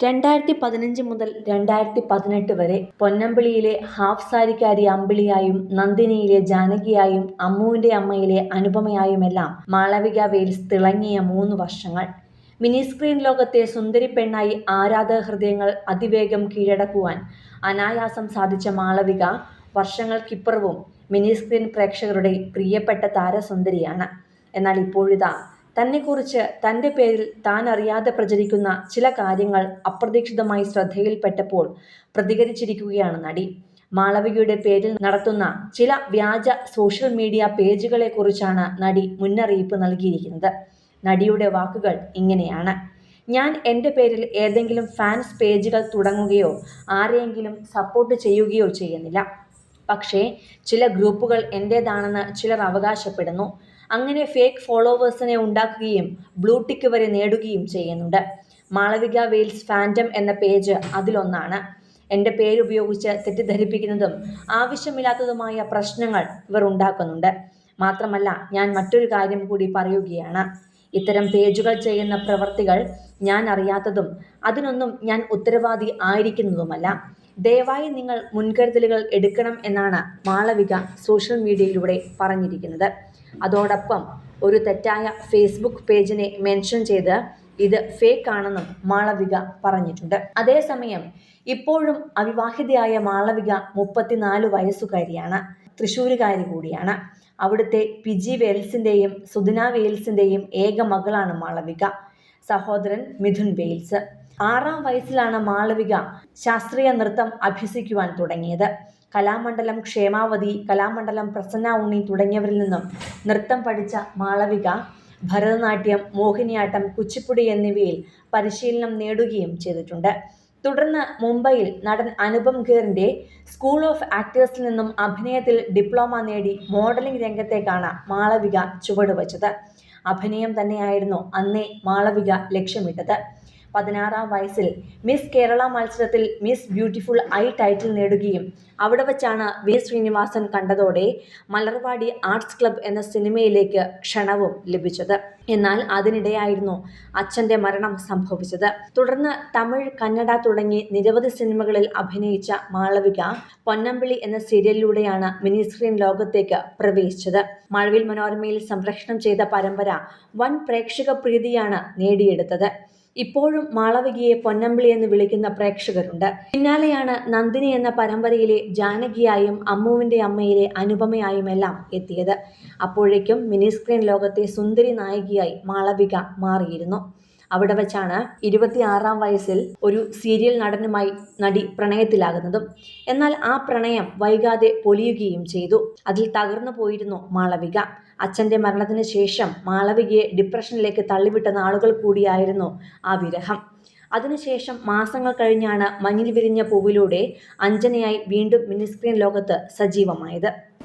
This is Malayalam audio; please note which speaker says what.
Speaker 1: രണ്ടായിരത്തി പതിനഞ്ച് മുതൽ രണ്ടായിരത്തി പതിനെട്ട് വരെ പൊന്നമ്പിളിയിലെ ഹാഫ് സാരിക്കാരി അമ്പിളിയായും നന്ദിനിയിലെ ജാനകിയായും അമ്മുവിന്റെ അമ്മയിലെ അനുപമയായുമെല്ലാം മാളവിക വേൽസ് തിളങ്ങിയ മൂന്ന് വർഷങ്ങൾ. മിനി സ്ക്രീൻ ലോകത്തെ സുന്ദരി പെണ്ണായി ആരാധക ഹൃദയങ്ങൾ അതിവേഗം കീഴടക്കുവാൻ അനായാസം സാധിച്ച മാളവിക വർഷങ്ങൾക്കിപ്പുറവും മിനി സ്ക്രീൻ പ്രേക്ഷകരുടെ പ്രിയപ്പെട്ട താരസുന്ദരിയാണ്. എന്നാൽ ഇപ്പോഴിതാ തന്നെക്കുറിച്ച് തന്റെ പേരിൽ താൻ അറിയാതെ പ്രചരിക്കുന്ന ചില കാര്യങ്ങൾ അപ്രതീക്ഷിതമായി ശ്രദ്ധയിൽപ്പെട്ടപ്പോൾ പ്രതികരിച്ചിരിക്കുകയാണ് നടി. മാളവികയുടെ പേരിൽ നടത്തുന്ന ചില വ്യാജ സോഷ്യൽ മീഡിയ പേജുകളെക്കുറിച്ചാണ് നടി മുന്നറിയിപ്പ് നൽകിയിരിക്കുന്നത്. നടിയുടെ വാക്കുകൾ ഇങ്ങനെയാണ്. ഞാൻ എന്റെ പേരിൽ ഏതെങ്കിലും ഫാൻസ് പേജുകൾ തുടങ്ങുകയോ ആരെയെങ്കിലും സപ്പോർട്ട് ചെയ്യുകയോ ചെയ്യുന്നില്ല. പക്ഷേ ചില ഗ്രൂപ്പുകൾ എന്റേതാണെന്ന് ചിലർ അവകാശപ്പെടുന്നു. അങ്ങനെ ഫേക്ക് ഫോളോവേഴ്സിനെ ഉണ്ടാക്കുകയും ബ്ലൂ ടിക്ക് വരെ നേടുകയും ചെയ്യുന്നുണ്ട്. മാളവിക വെയിൽസ് ഫാന്റം എന്ന പേജ് അതിലൊന്നാണ്. എന്റെ പേരുപയോഗിച്ച് തെറ്റിദ്ധരിപ്പിക്കുന്നതും ആവശ്യമില്ലാത്തതുമായ പ്രശ്നങ്ങൾ ഇവർ ഉണ്ടാക്കുന്നുണ്ട്. മാത്രമല്ല ഞാൻ മറ്റൊരു കാര്യം കൂടി പറയുകയാണ്. ഇത്തരം പേജുകൾ ചെയ്യുന്ന പ്രവർത്തികൾ ഞാൻ അറിയാത്തതും അതിനൊന്നും ഞാൻ ഉത്തരവാദി ആയിരിക്കുന്നതുമല്ല. ദയവായി നിങ്ങൾ മുൻകരുതലുകൾ എടുക്കണം എന്നാണ് മാളവിക സോഷ്യൽ മീഡിയയിലൂടെ പറഞ്ഞിരിക്കുന്നത്. അതോടൊപ്പം ഒരു തെറ്റായ ഫേസ്ബുക്ക് പേജിനെ മെൻഷൻ ചെയ്ത് ഇത് ഫേക്ക് ആണെന്നും മാളവിക പറഞ്ഞിട്ടുണ്ട്. അതേസമയം ഇപ്പോഴും അവിവാഹിതയായ മാളവിക മുപ്പത്തിനാല് വയസ്സുകാരിയാണ്. തൃശ്ശൂരുകാരി കൂടിയാണ്. അവിടുത്തെ പിജി വെയിൽസിന്റെയും സുദിന വെയിൽസിന്റെയും ഏക മകളാണ് മാളവിക. സഹോദരൻ മിഥുൻ വെയിൽസ് ആറാം വയസ്സിലാണ് മാളവിക ശാസ്ത്രീയ നൃത്തം അഭ്യസിക്കുവാൻ തുടങ്ങിയത്. കലാമണ്ഡലം ക്ഷേമാവതി കലാമണ്ഡലം പ്രസന്ന ഉണ്ണി തുടങ്ങിയവരിൽ നിന്നും നൃത്തം പഠിച്ച മാളവിക ഭരതനാട്യം മോഹിനിയാട്ടം കുച്ചിപ്പുടി എന്നിവയിൽ പരിശീലനം നേടുകയും ചെയ്തിട്ടുണ്ട്. തുടർന്ന് മുംബൈയിൽ നടൻ അനുപം ഖേറിന്റെ സ്കൂൾ ഓഫ് ആക്ടേഴ്സിൽ നിന്നും അഭിനയത്തിൽ ഡിപ്ലോമ നേടി മോഡലിംഗ് രംഗത്തേക്കാണ് മാളവിക ചുവടുവച്ചത്. അഭിനയം തന്നെയായിരുന്നു അന്നേ മാളവിക ലക്ഷ്യമിട്ടത്. പതിനാറാം വയസ്സിൽ മിസ് കേരള മത്സരത്തിൽ മിസ് ബ്യൂട്ടിഫുൾ ഐ ടൈറ്റിൽ നേടുകയും അവിടെ വച്ചാണ് വി ശ്രീനിവാസൻ കണ്ടതോടെ മലർവാടി ആർട്സ് ക്ലബ് എന്ന സിനിമയിലേക്ക് ക്ഷണവും ലഭിച്ചത്. എന്നാൽ അതിനിടെയായിരുന്നു അച്ഛന്റെ മരണം സംഭവിച്ചത്. തുടർന്ന് തമിഴ് കന്നഡ തുടങ്ങി നിരവധി സിനിമകളിൽ അഭിനയിച്ച മാളവിക പൊന്നമ്പിളി എന്ന സീരിയലിലൂടെയാണ് മിനി സ്ക്രീൻ ലോകത്തേക്ക് പ്രവേശിച്ചത്. മഴവിൽ മനോരമയിൽ സംപ്രേഷണം ചെയ്ത പരമ്പര വൻ പ്രേക്ഷക പ്രീതിയാണ് നേടിയെടുത്തത്. ഇപ്പോഴും മാളവികയെ പൊന്നമ്പിളി എന്ന് വിളിക്കുന്ന പ്രേക്ഷകരുണ്ട്. പിന്നാലെയാണ് നന്ദിനി എന്ന പരമ്പരയിലെ ജാനകിയായും അമ്മുവിന്റെ അമ്മയിലെ അനുപമയായും എല്ലാം എത്തിയത്. അപ്പോഴേക്കും മിനിസ്ക്രീൻ ലോകത്തെ സുന്ദരി നായികയായി മാളവിക മാറിയിരുന്നു. അവിടെ വെച്ചാണ് ഇരുപത്തിയാറാം വയസ്സിൽ ഒരു സീരിയൽ നടനുമായി നടി പ്രണയത്തിലാകുന്നതും. എന്നാൽ ആ പ്രണയം വൈകാതെ പൊലിയുകയും ചെയ്തു. അതിൽ തകർന്നു പോയിരുന്നു മാളവിക. അച്ഛന്റെ മരണത്തിന് ശേഷം മാളവികയെ ഡിപ്രഷനിലേക്ക് തള്ളിവിട്ട നാളുകൾ കൂടിയായിരുന്നു ആ വിരഹം. അതിനുശേഷം മാസങ്ങൾ കഴിഞ്ഞാണ് മഞ്ഞിൽ വിരിഞ്ഞ പൂവിലൂടെ അഞ്ജനയായി വീണ്ടും മിനിസ്ക്രീൻ ലോകത്ത് സജീവമായത്.